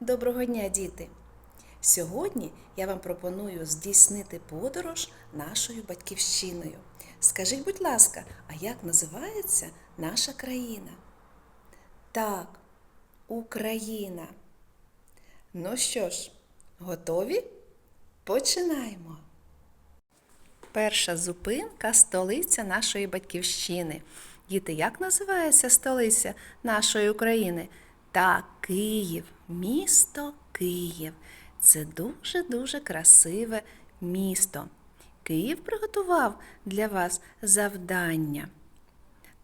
Доброго дня, діти! Сьогодні я вам пропоную здійснити подорож нашою батьківщиною. Скажіть, будь ласка, а як називається наша країна? Так, Україна. Ну що ж, готові? Починаємо. Перша зупинка столиця нашої батьківщини. Діти, як називається столиця нашої України? Так, Київ, місто Київ. Це дуже-дуже красиве місто. Київ приготував для вас завдання.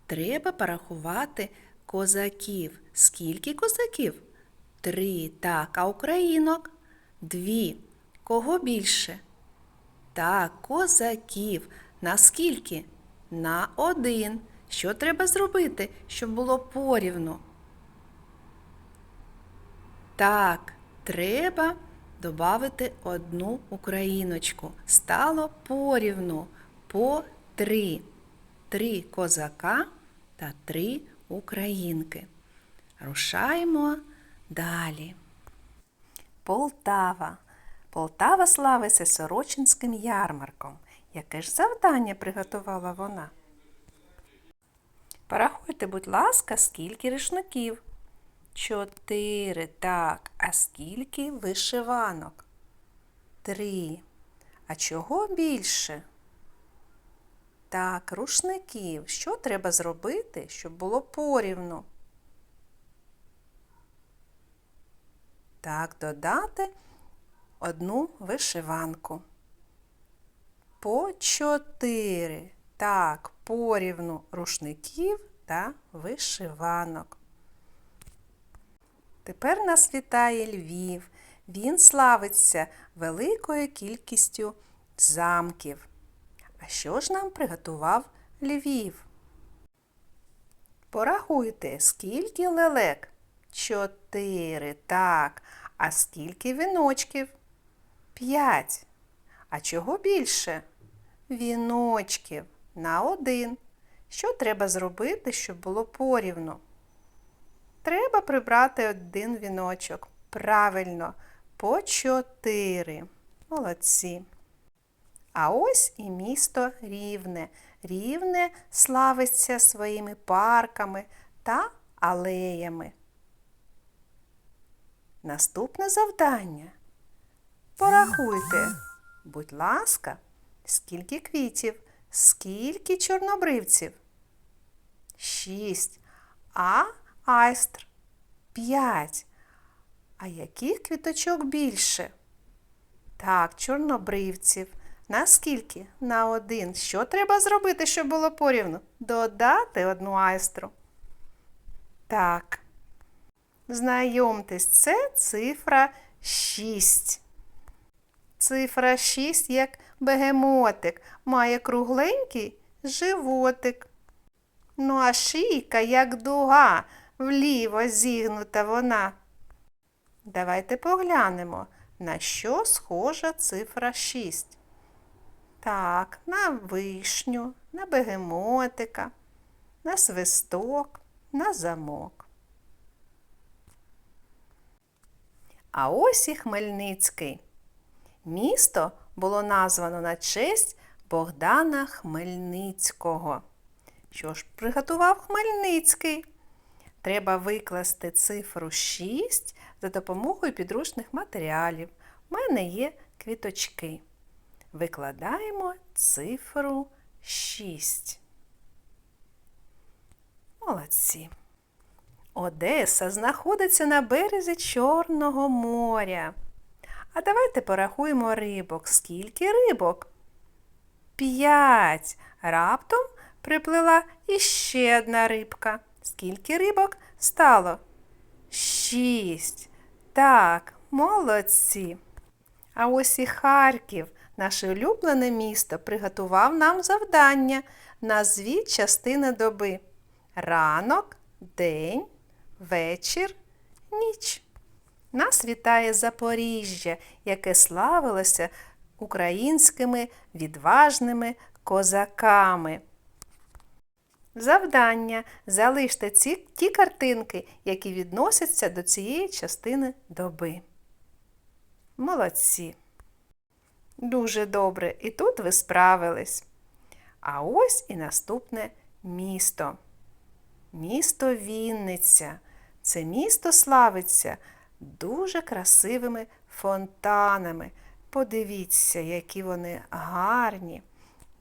Треба порахувати козаків. Скільки козаків? Три. Так, а українок? Дві. Кого більше? Так, козаків. Наскільки? На один. Що треба зробити, щоб було порівну? Так, треба додати одну україночку. Стало порівну по три. Три козака та три українки. Рушаємо далі. Полтава. Полтава славиться Сорочинським ярмарком. Яке ж завдання приготувала вона? Порахуйте, будь ласка, скільки рушників. Чотири. Так. А скільки вишиванок? Три. А чого більше? Так, рушників. Що треба зробити, щоб було порівну? Так, додати одну вишиванку. По чотири. Так, порівну рушників та вишиванок. Тепер нас вітає Львів. Він славиться великою кількістю замків. А що ж нам приготував Львів? Порахуйте, скільки лелек? Чотири. Так. А скільки віночків? П'ять. А чого більше? Віночків на один. Що треба зробити, щоб було порівну? Треба прибрати один віночок. Правильно, по чотири. Молодці. А ось і місто Рівне. Рівне славиться своїми парками та алеями. Наступне завдання. Порахуйте, будь ласка, скільки квітів, скільки чорнобривців? Шість. А айстр п'ять. А яких квіточок більше? Так, чорнобривців. На скільки? На один. Що треба зробити, щоб було порівну? Додати одну айстру. Так. Знайомтесь, це цифра 6. Цифра 6, як бегемотик, має кругленький животик. Ну, а шийка, як дуга, вліво зігнута вона. Давайте поглянемо, на що схожа цифра 6. Так, на вишню, на бегемотика, на свисток, на замок. А ось і Хмельницький. Місто було названо на честь Богдана Хмельницького. Що ж приготував Хмельницький? Треба викласти цифру 6 за допомогою підручних матеріалів. У мене є квіточки. Викладаємо цифру 6. Молодці. Одеса знаходиться на березі Чорного моря. А давайте порахуємо рибок. Скільки рибок? П'ять. Раптом приплила іще одна рибка. Скільки рибок стало? Шість. Так, молодці. А ось і Харків, наше улюблене місто, приготував нам завдання. Назвіть частини доби. Ранок, день, вечір, ніч. Нас вітає Запоріжжя, яке славилося українськими відважними козаками. Завдання. Залиште ці, ті картинки, які відносяться до цієї частини доби. Молодці. Дуже добре. І тут ви справились. А ось і наступне місто. Місто Вінниця. Це місто славиться дуже красивими фонтанами. Подивіться, які вони гарні.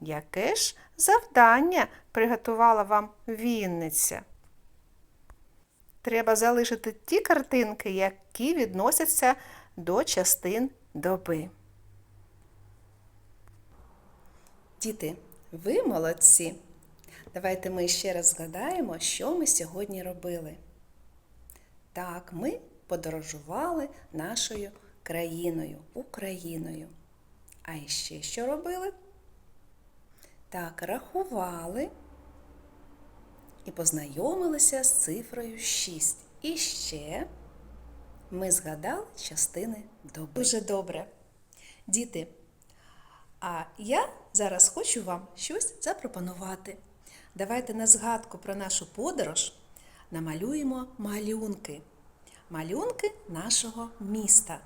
Яке ж завдання приготувала вам Вінниця? Треба залишити ті картинки, які відносяться до частин доби. Діти, ви молодці. Давайте ми ще раз згадаємо, що ми сьогодні робили. Так, ми подорожували нашою країною, Україною. А ще що робили? Так, рахували і познайомилися з цифрою 6. І ще ми згадали частини доби. Дуже добре. Діти, а я зараз хочу вам щось запропонувати. Давайте на згадку про нашу подорож намалюємо малюнки. Малюнки нашого міста,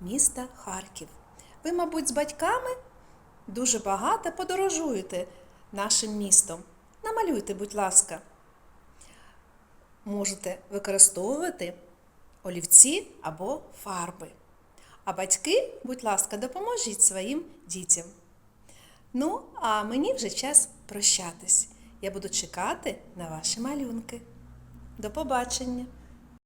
міста Харків. Ви, мабуть, з батьками дуже багато подорожуєте нашим містом. Намалюйте, будь ласка. Можете використовувати олівці або фарби. А батьки, будь ласка, допоможіть своїм дітям. Ну, а мені вже час прощатись. Я буду чекати на ваші малюнки. До побачення!